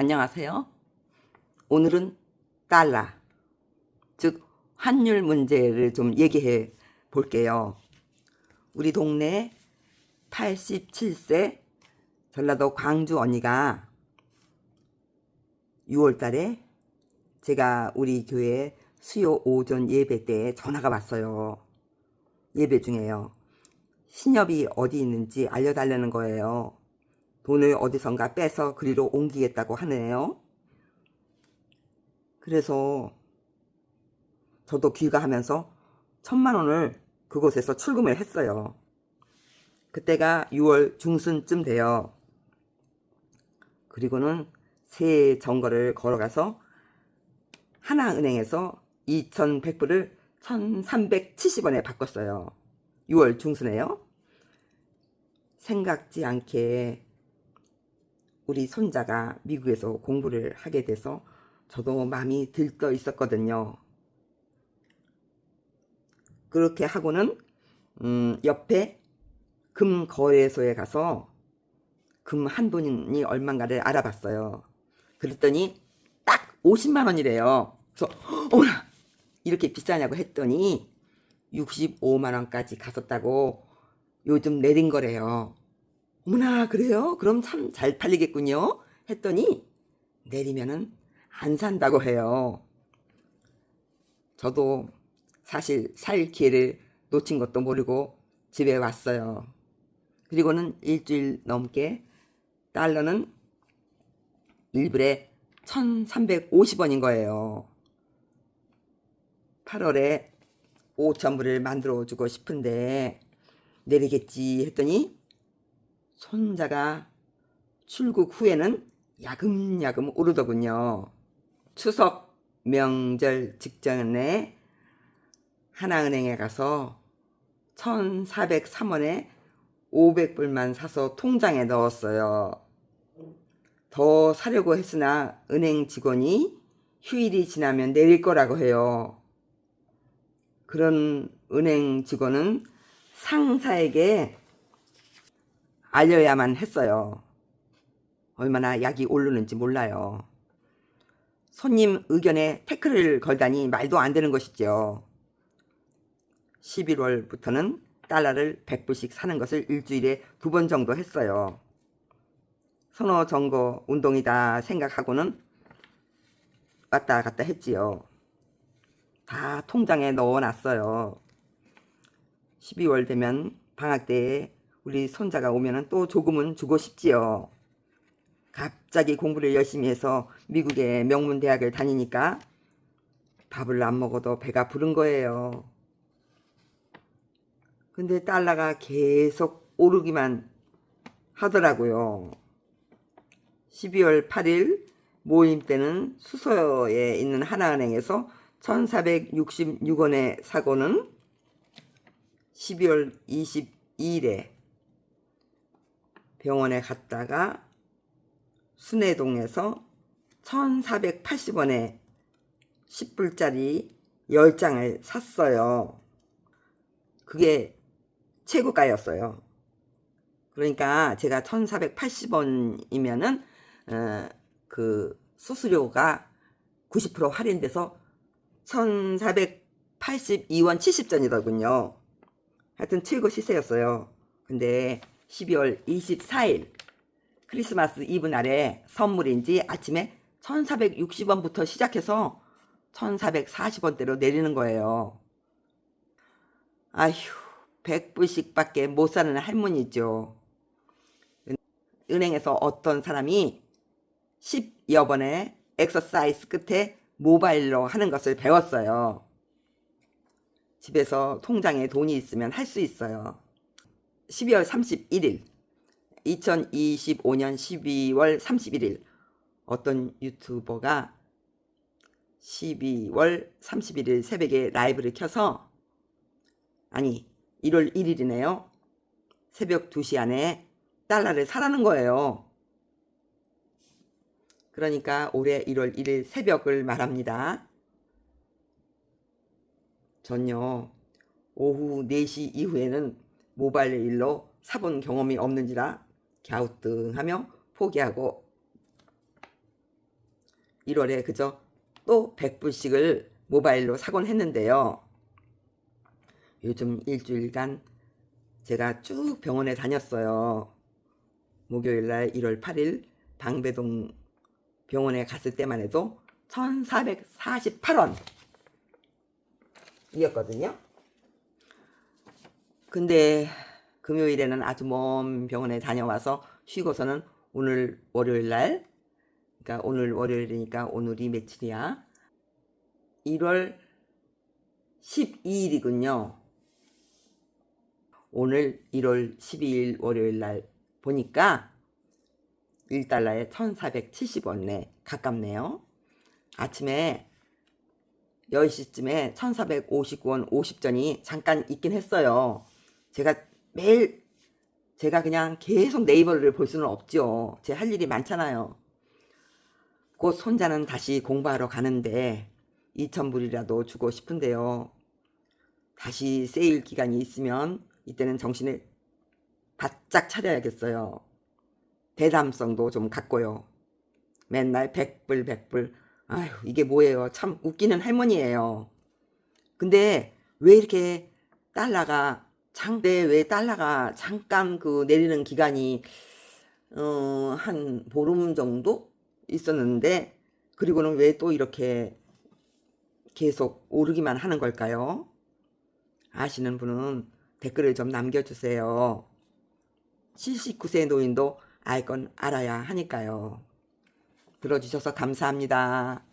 안녕하세요. 오늘은 달러, 즉 환율 문제를 좀 얘기해 볼게요. 우리 동네 87세 전라도 광주 언니가 6월 달에 제가 우리 교회 수요 오전 예배 때 전화가 왔어요. 예배 중에요. 신협이 어디 있는지 알려달라는 거예요. 돈을 어디선가 빼서 그리로 옮기겠다고 하네요. 그래서 저도 귀가하면서 천만 원을 그곳에서 출금을 했어요. 그때가 6월 중순쯤 돼요. 그리고는 새 정거를 걸어가서 하나은행에서 2,100불을 1,370원에 바꿨어요. 6월 중순에요. 생각지 않게 우리 손자가 미국에서 공부를 하게 돼서 저도 마음이 들떠 있었거든요. 그렇게 하고는 음, 옆에 금 거래소에 가서 금 한 돈이 얼마인가를 알아봤어요. 그랬더니 딱 50만 원이래요. 그래서 어머나 이렇게 비싸냐고 했더니 65만 원까지 갔었다고 요즘 내린 거래요. 어머나 그래요? 그럼 참 잘 팔리겠군요. 했더니 내리면은 안 산다고 해요. 저도 사실 살 기회를 놓친 것도 모르고 집에 왔어요. 그리고는 일주일 넘게 달러는 1불에 1350원인 거예요. 8월에 5천불을 만들어 주고 싶은데 내리겠지 했더니 손자가 출국 후에는 야금야금 오르더군요. 추석 명절 직전에 하나은행에 가서 1403원에 500불만 사서 통장에 넣었어요. 더 사려고 했으나 은행 직원이 휴일이 지나면 내릴 거라고 해요. 그런 은행 직원은 상사에게 알려야만 했어요. 얼마나 약이 오르는지 몰라요. 손님 의견에 태클을 걸다니 말도 안 되는 것이죠. 11월부터는 달러를 100불씩 사는 것을 일주일에 두 번 정도 했어요. 선호 정거 운동이다 생각하고는 왔다 갔다 했지요. 다 통장에 넣어 놨어요. 12월 되면 방학 때에 우리 손자가 오면은 또 조금은 주고 싶지요. 갑자기 공부를 열심히 해서 미국의 명문 대학을 다니니까 밥을 안 먹어도 배가 부른 거예요. 근데 달러가 계속 오르기만 하더라고요. 12월 8일 모임 때는 수서에 있는 하나은행에서 1466원에 사고는 12월 22일에 병원에 갔다가 순회동에서 1480원에 10불짜리 10장을 샀어요. 그게 최고가였어요. 그러니까 제가 1480원이면은 어, 그 수수료가 90% 할인돼서 1482원 70전이더군요. 하여튼 최고 시세였어요. 근데 12월 24일 크리스마스 이브 날에 선물인지 아침에 1460원부터 시작해서 1440원대로 내리는 거예요. 아휴, 100불씩 밖에 못 사는 할머니죠. 은행에서 어떤 사람이 10여 번의 엑서사이즈 끝에 모바일로 하는 것을 배웠어요. 집에서 통장에 돈이 있으면 할 수 있어요. 12월 31일, 2025년 12월 31일, 어떤 유튜버가 12월 31일 새벽에 라이브를 켜서, 아니, 1월 1일이네요. 새벽 2시 안에 달러를 사라는 거예요. 그러니까 올해 1월 1일 새벽을 말합니다. 전요, 오후 4시 이후에는 모바일 일로 사본 경험이 없는지라 갸우뚱하며 포기하고 1월에 그저 또 100불씩을 모바일로 사곤 했는데요. 요즘 일주일간 제가 쭉 병원에 다녔어요. 목요일 날 1월 8일 방배동 병원에 갔을 때만 해도 1448원 이었거든요. 근데 금요일에는 아주 먼 병원에 다녀와서 쉬고서는 오늘 월요일 날 그러니까 오늘 월요일이니까 오늘이 며칠이야? 1월 12일이군요. 오늘 1월 12일 월요일 날 보니까 1달러에 1470원에 가깝네요. 아침에 10시쯤에 1459원 50전이 잠깐 있긴 했어요. 제가 매일 제가 그냥 계속 네이버를 볼 수는 없죠. 제 할 일이 많잖아요. 곧 손자는 다시 공부하러 가는데 2,000불이라도 주고 싶은데요. 다시 세일 기간이 있으면 이때는 정신을 바짝 차려야겠어요. 대담성도 좀 갖고요. 맨날 100불, 100불. 아휴, 이게 뭐예요. 참 웃기는 할머니예요. 근데 왜 이렇게 달러가 장대 왜 달러가 잠깐 그 내리는 기간이 어, 한 보름 정도 있었는데 그리고는 왜 또 이렇게 계속 오르기만 하는 걸까요? 아시는 분은 댓글을 좀 남겨주세요. 79세 노인도 알 건 알아야 하니까요. 들어주셔서 감사합니다.